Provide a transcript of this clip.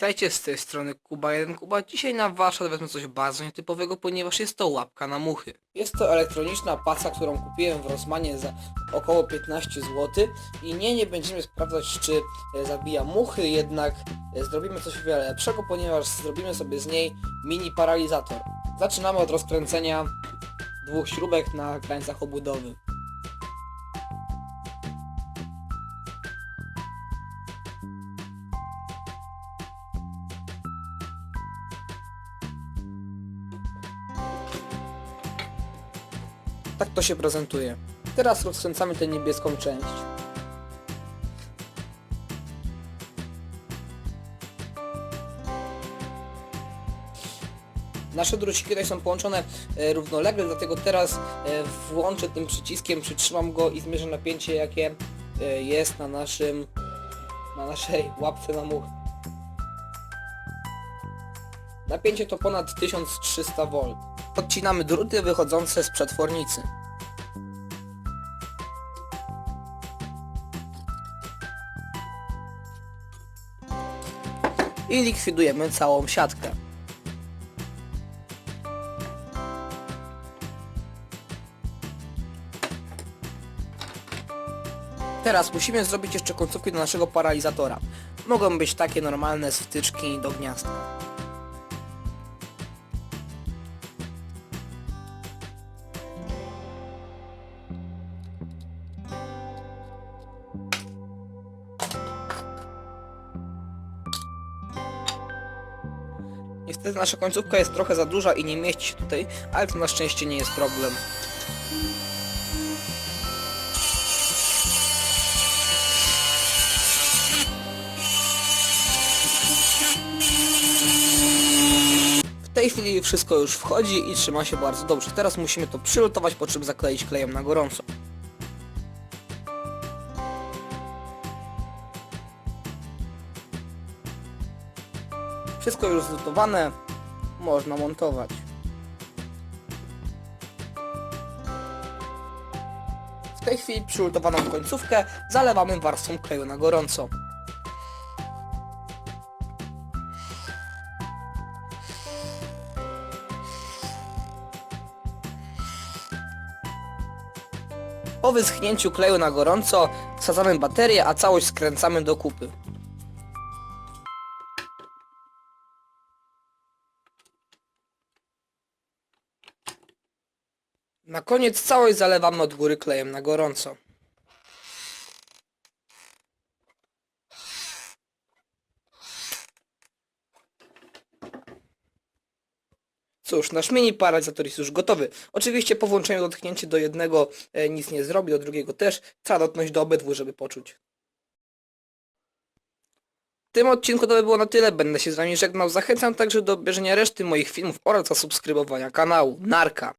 Witajcie z tej strony Kuba1 Kuba. Dzisiaj na warsztat wezmę coś bardzo nietypowego, ponieważ jest to łapka na muchy. Jest to elektroniczna paca, którą kupiłem w Rosmanie za około 15 zł i nie, nie będziemy sprawdzać czy e, zabija muchy, jednak e, zrobimy coś wiele lepszego, ponieważ zrobimy sobie z niej mini paralizator. Zaczynamy od rozkręcenia dwóch śrubek na krańcach obudowy. Tak to się prezentuje. Teraz rozkręcamy tę niebieską część. Nasze druciki tutaj są połączone e, równolegle, dlatego teraz e, włączę tym przyciskiem, przytrzymam go i zmierzę napięcie jakie e, jest na naszym na naszej łapce na much. Napięcie to ponad 1300 V. Odcinamy druty wychodzące z przetwornicy. I likwidujemy całą siatkę. Teraz musimy zrobić jeszcze końcówki do naszego paralizatora. Mogą być takie normalne z wtyczki do gniazdka. Niestety nasza końcówka jest trochę za duża i nie mieści się tutaj, ale to na szczęście nie jest problem. W tej chwili wszystko już wchodzi i trzyma się bardzo dobrze. Teraz musimy to przylutować, po czym zakleić klejem na gorąco. Wszystko już zlutowane, można montować. W tej chwili przylutowaną końcówkę zalewamy warstwą kleju na gorąco. Po wyschnięciu kleju na gorąco wsadzamy baterię, a całość skręcamy do kupy. Na koniec całość zalewamy od góry klejem na gorąco. Cóż, nasz mini paralizator jest już gotowy. Oczywiście po włączeniu dotknięcie do jednego e, nic nie zrobi, do drugiego też. Trzeba dotknąć do obydwu, żeby poczuć. W tym odcinku to by było na tyle. Będę się z wami żegnał. Zachęcam także do obejrzenia reszty moich filmów oraz zasubskrybowania kanału. Narka!